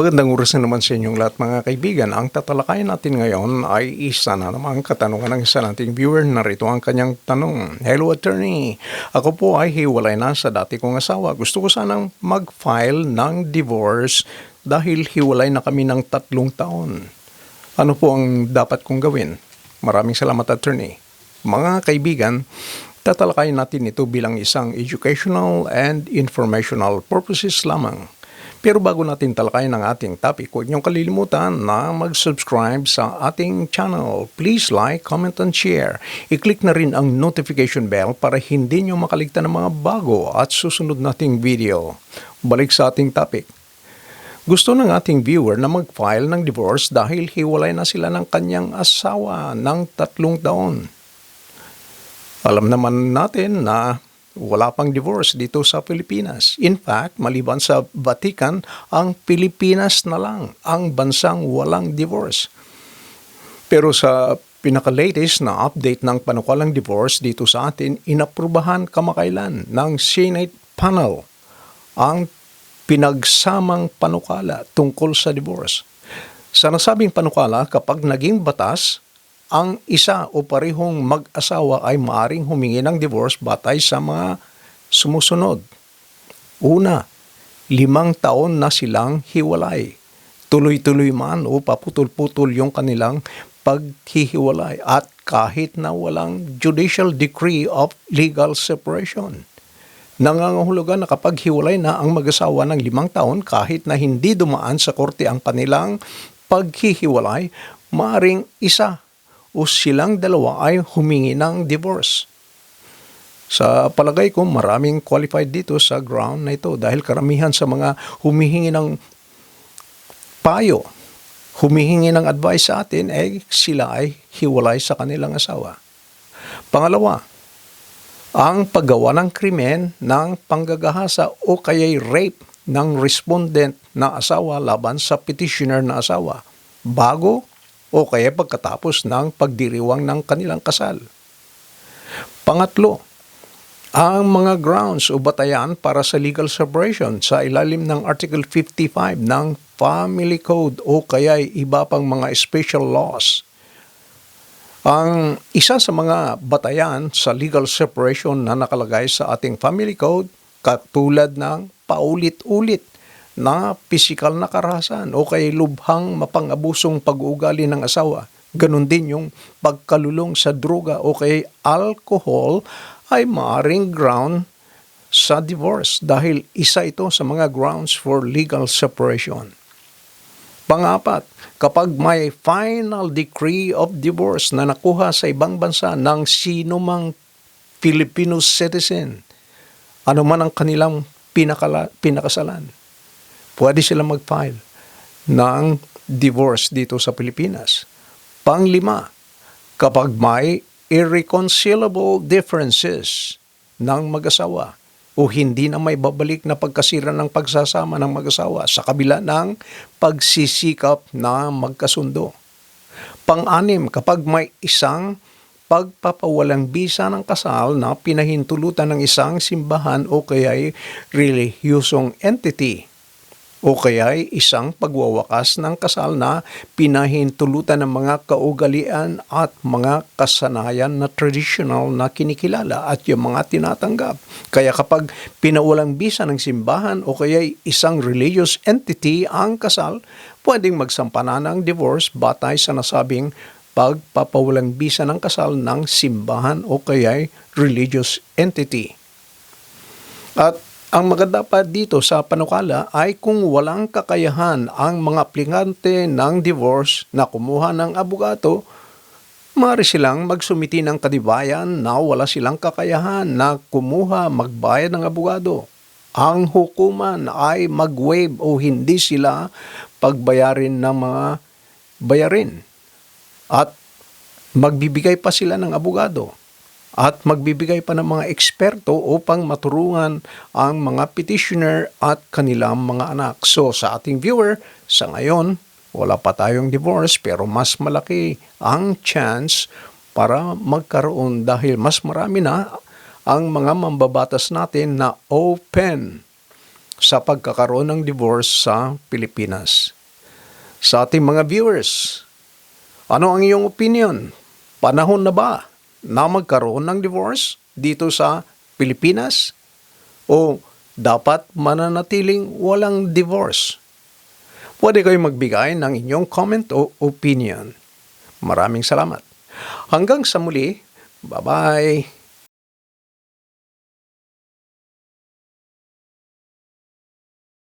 Magandang oras na naman sa inyong lahat mga kaibigan. Ang tatalakayan natin ngayon ay isa na namang katanungan ng isa nating viewer. Narito ang kanyang tanong. Hello attorney, ako po ay hiwalay na sa dati kong asawa. Gusto ko sanang mag-file ng divorce dahil hiwalay na kami ng tatlong taon. Ano po ang dapat kong gawin? Maraming salamat attorney. Mga kaibigan, tatalakayin natin ito bilang isang educational and informational purposes lamang. Pero bago natin talakayin ang ating topic, huwag niyong kalilimutan na mag-subscribe sa ating channel. Please like, comment, and share. I-click na rin ang notification bell para hindi niyo makaligtan ng mga bago at susunod nating video. Balik sa ating topic. Gusto ng ating viewer na mag-file ng divorce dahil hiwalay na sila ng kanyang asawa ng tatlong taon. Alam naman natin na wala pang divorce dito sa Pilipinas. In fact, maliban sa Vatican, ang Pilipinas na lang ang bansang walang divorce. Pero sa pinaka-latest na update ng panukalang divorce dito sa atin, inaprubahan kamakailan ng Senate panel ang pinagsamang panukala tungkol sa divorce. Sa nasabing panukala, kapag naging batas, ang isa o parehong mag-asawa ay maaring humingi ng divorce batay sa mga sumusunod. Una, limang taon na silang hiwalay. Tuloy-tuloy man o paputol-putol yung kanilang paghihiwalay at kahit na walang judicial decree of legal separation. Nangangahulugan na kapag hiwalay na ang mag-asawa ng limang taon kahit na hindi dumaan sa korte ang kanilang paghihiwalay, maaring isa o silang dalawa ay humingi ng divorce. Sa palagay ko, maraming qualified dito sa ground na ito dahil karamihan sa mga humihingi ng payo, humihingi ng advice sa atin, eh sila ay hiwalay sa kanilang asawa. Pangalawa, ang paggawa ng krimen ng panggagahasa o kaya'y rape ng respondent na asawa laban sa petitioner na asawa bago o kaya pagkatapos ng pagdiriwang ng kanilang kasal. Pangatlo, ang mga grounds o batayan para sa legal separation sa ilalim ng Article 55 ng Family Code o kaya iba pang mga special laws. Ang isa sa mga batayan sa legal separation na nakalagay sa ating Family Code katulad ng paulit-ulit na pisikal na karahasan o kay lubhang mapang-abusong pag-uugali ng asawa. Ganon din yung pagkalulong sa droga o kay alcohol ay maaring ground sa divorce dahil isa ito sa mga grounds for legal separation. Pangapat, kapag may final decree of divorce na nakuha sa ibang bansa ng sino mang Filipino citizen, ano man ang kanilang pinakala, pinakasalan, pwede sila mag-file ng divorce dito sa Pilipinas. Panglima, kapag may irreconcilable differences ng mag-asawa o hindi na may babalik na pagkasira ng pagsasama ng mag-asawa sa kabila ng pagsisikap na magkasundo. Pang-anim, kapag may isang pagpapawalang bisa ng kasal na pinahintulutan ng isang simbahan o kaya'y relihiyosong entity o kaya ay isang pagwawakas ng kasal na pinahintulutan ng mga kaugalian at mga kasanayan na traditional na kinikilala at yung mga tinatanggap. Kaya kapag pinawalang bisa ng simbahan o kaya isang religious entity ang kasal, pwedeng magsampana ng divorce batay sa nasabing pagpapawalang bisa ng kasal ng simbahan o kaya religious entity. At ang maganda pa dito sa panukala ay kung walang kakayahan ang mga aplikante ng divorce na kumuha ng abogado, maaari silang magsumiti ng kadibayan na wala silang kakayahan na kumuha magbayad ng abogado. Ang hukuman ay mag-waive o hindi sila pagbayarin ng mga bayarin. At magbibigay pa sila ng abogado at magbibigay pa ng mga eksperto upang maturungan ang mga petitioner at kanilang mga anak. So sa ating viewer, sa ngayon, wala pa tayong divorce pero mas malaki ang chance para magkaroon dahil mas marami na ang mga mambabatas natin na open sa pagkakaroon ng divorce sa Pilipinas. Sa ating mga viewers, ano ang iyong opinion? Panahon na ba na magkaroon ng divorce dito sa Pilipinas? O dapat mananatiling walang divorce? Pwede kayo magbigay ng inyong comment o opinion. Maraming salamat. Hanggang sa muli, bye-bye.